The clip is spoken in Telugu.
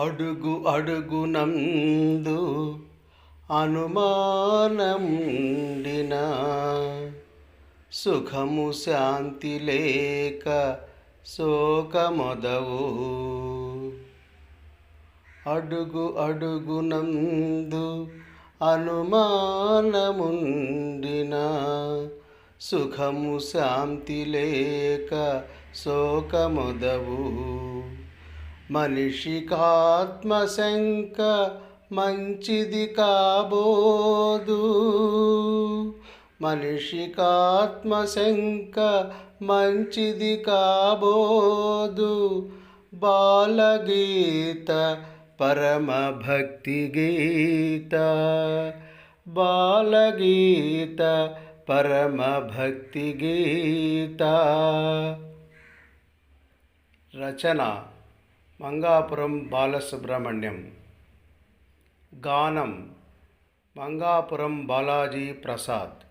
అడుగు అడుగునందు అనుమానముండిన సుఖము శాంతి లేక శోకమొదవు. అడుగు అడుగునందు అనుమానముండిన. సుఖము శాంతి లేక శోకమొదవు. మనిషికాత్మశంక మంచిది కాబోదు. మనిషికాత్మశంక మంచిది కాబోదు. బాలగీత పరమ భక్తి గీత బాలగీత పరమ భక్తి గీత రచన మంగాపురం బాలసుబ్రహ్మణ్యం. గానం మంగాపురం బాలాజీ ప్రసాద్.